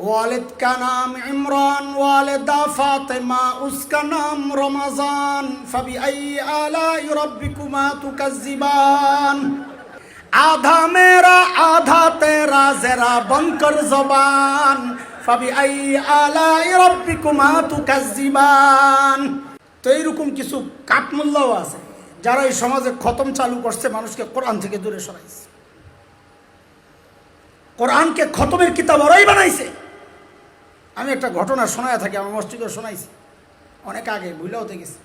والد کا نام عمران والدہ فاطمہ اس کا نام رمضان فبأي آلاء ربکما تکذبان آدھا میرا آدھا تیرا ذرا بن کر زبان فبی ای ربکما تکذبان تو فبأي آلاء ربكما تكذبان তো এইরকম কিছু কাঠমূল্যও আছে যারা এই সমাজে کے চালু করছে মানুষকে কোরআন থেকে দূরে সরাইছে কোরআনকে খতমের কিতাব بنائی سے আমি একটা ঘটনা শোনায় থাকি, আমার মসজিদে শোনাইছি। অনেক আগে, ভুলেও গেছি।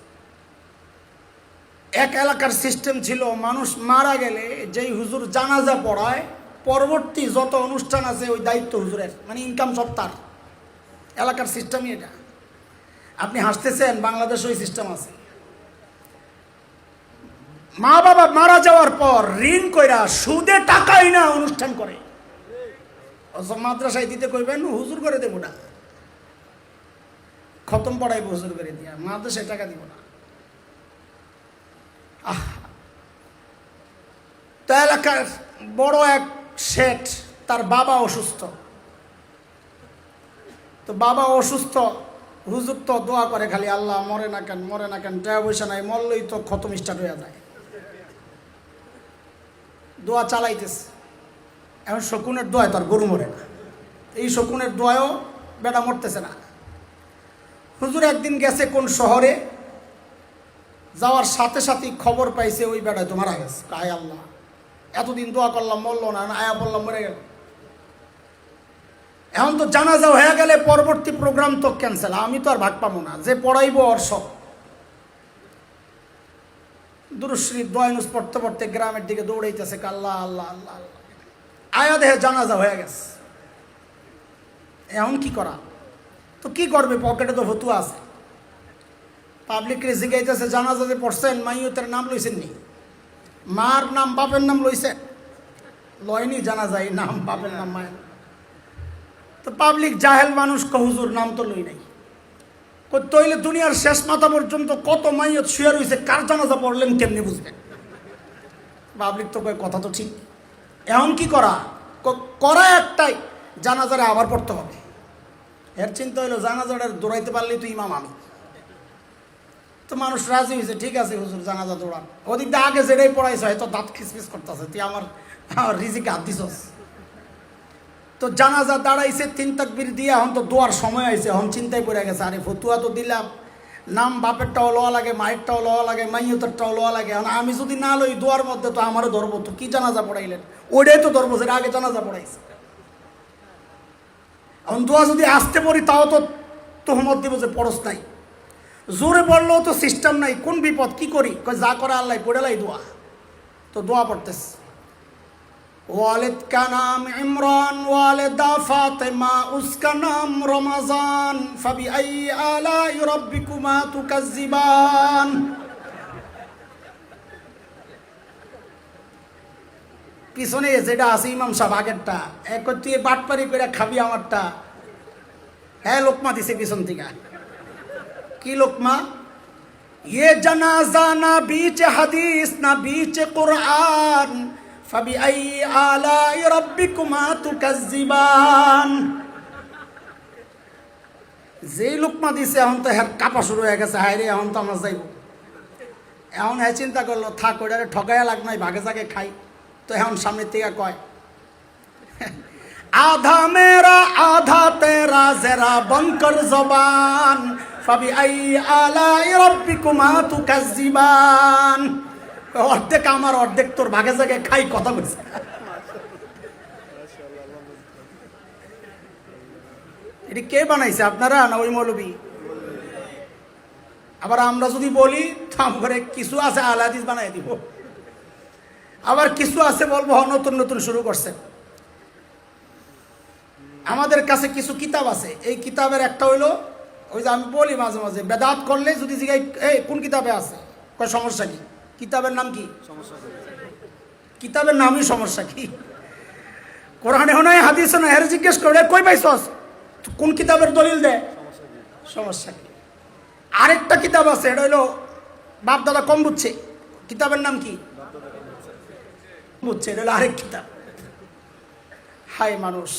এক এলাকার সিস্টেম ছিল, মানুষ মারা গেলে যেই হুজুর জানাজা পড়ায়, পরবর্তী যত অনুষ্ঠান আছে, ওই দায়িত্ব হুজুরের মানে ইনকাম সব তার। এলাকার সিস্টেমই এটা। আপনি হাসতেছেন বাংলাদেশ ওই সিস্টেম আছে। মা বাবা মারা যাওয়ার পর ঋণ কইরা সুদে টাকাই না অনুষ্ঠান করে। মাদ্রাসায় দিতে কইবেন, হুজুর করে দেবো না। খতম পড়াইব হুজুর করে দিয়া, মাদ্রাসায় টাকা দিব না। তো এলাকার বড় এক শেঠ, তার বাবা অসুস্থ। তো বাবা অসুস্থ, হুজুর তো দোয়া করে খালি, আল্লাহ মরে না কেন, মরে না কেন, টাকা পয়সা নাই, মরলেই তো খতম স্টার্ট হয়ে যায়। দোয়া চালাইতেছে। এখন শকুনের দোয়ায় তার গরু মরে না। এই শকুনের দোয়ায়ও বেটা মরতেছে না। হুজুর একদিন গেছে কোন শহরে, যাওয়ার সাথে সাথেই খবর পাইছে ওই বেটায় তো মারা গেছে। আয় আল্লাহ, এতদিন দোয়া করলাম, মরলো না আয়া বললাম মরে গেল। এখন তো জানা জানাজা হয়ে গেলে পরবর্তী প্রোগ্রাম তো ক্যান্সেল আমি তো আর ভাগ পাবো না, যে পড়াইবো ওর সব। দুরুশ্রী দয়নুস পড়তে পড়তে গ্রামের দিকে দৌড়াইতেছে আল্লাহ আল্লাহ আল্লাহ আল্লাহ। আয়া দেহে জানাজা হয়ে গেছে। এখন কি করা? তো কি করবে? পকেটে তো ফতুয়া আছে। পাবলিক রে জিগাইতেছে, জানাজা যে পড়ছেন, মাইয়তের নাম লইছেন নি? মার নাম, বাপের নাম লইছেন? লয়নি জানা যায় নাম, বাপের নাম, মায়ের তো পাবলিক জাহেল মানুষ কহুজুর নাম তো লই নাই। তৈলে দুনিয়ার শেষ মাথা পর্যন্ত কত মাইয়ত শুয়ে রয়েছে কার জানাজা পড়লেন কেমনি বুঝবেন? পাবলিক তো কয়, কথা তো ঠিক। এখন কি করা? করা একটাই, জানাজারে আবার পড়তে হবে। এর চিন্তা হইল, জানাজাটার দৌড়াইতে পারলেই তো ইমাম আমি। তো মানুষ রাজি হয়েছে ঠিক আছে হুজুর, জানাজা দৌড়ান। ওদিক দিয়ে আগে যেটাই পড়াইছে, হয়তো দাঁত খিসমিস করতেছে, তুই আমার আমার রিজিকে হাত দিছস। তো জানাজা দাঁড়াইছে, তিন তাকবির দিয়ে এখন তো দোয়ার সময় আইছে এখন চিন্তায় পড়ে গেছে, আরে ফতুয়া তো দিলাম। নাম বাপেরটাও লওয়া লাগে, মায়েরটাও লওয়া লাগে, মাইয়তেরটাও লওয়া লাগে, এখন আমি যদি না লই দোয়ার মধ্যে তো আমারও ধরবো তো কি জানাজা পড়াইলেন? ওইটাই তো ধরবো সেটা আগে জানাজা পড়াইছে। এখন দোয়া যদি আসতে পারি, তাও তো তোহমত দিব যে পরশ নাই। জোরে পড়লেও তো সিস্টেম নাই, কোন বিপদ, কি করি? যা করে আল্লাহ পড়েলাই দোয়া। তো দোয়া পড়তেস ওয়ালেদ کا نام عمران والدہ فاطمہ اس کا نام رمضان فبأي آلاء ربكما تكذبان পিছনে যেটা আছে ইমাম সাহেব আগেরটা, এক তুই বাটপারি করে খাবি আমারটা। হ্যাঁ লোকমা দিছে পিছন থেকে। কি লোকমা? ये जनाजा ना বিচে হাদিস, না বিচে कुरान फबी আই आला रब्बी कुमा তু कज्जिबान যে লোকমা দিছে, এখন তো হ্যাঁ কাপা শুরু হয়ে গেছে, হায় রে, এখন তো আমরা যাইব। এখন হ্যাঁ চিন্তা করল, থাক ওটা ঠকাইয়া লাগ নাই, ভাগে জাগে খাই। তো এখন সামনের থেকে কয়? আধা মেরা, আধা তেরা, জেরা বঙ্কর জবান। ফাবি আই আলাই রব্বি কুমা তু কাজিবান অর্ধেক আমার, অর্ধেক তোর ভাগে জাগে খাই, কথা বলছে। এটি কে বানাইছে আপনারা না ওই মৌলবি? আবার আমরা যদি বলি থাম করে কিছু আছে আলাদিস বানাই দিব। আবার কিছু আছে বলব নতুন নতুন শুরু করছে। আমাদের কাছে কিছু কিতাব আছে। এই কিতাবের একটা হইল ওই যে আমি বলি মাঝে মাঝে বেদাত করলে যদি জিগাই এই কোন কিতাবে আছে? কয় সমস্যা কি? কিতাবের নাম কি? কিতাবের নামই সমস্যা কি? কোরআনে নয় হাদিস নয় হের জিজ্ঞেস করে কই পাইছস? তো কোন কিতাবের দলিল দেয় সমস্যা কি? আরেকটা কিতাব আছে এটা হইল বাপ দাদা কম বুঝছে কিতাবের নাম কি? বুঝছে আরেক কিতাব। হাই মানুষ।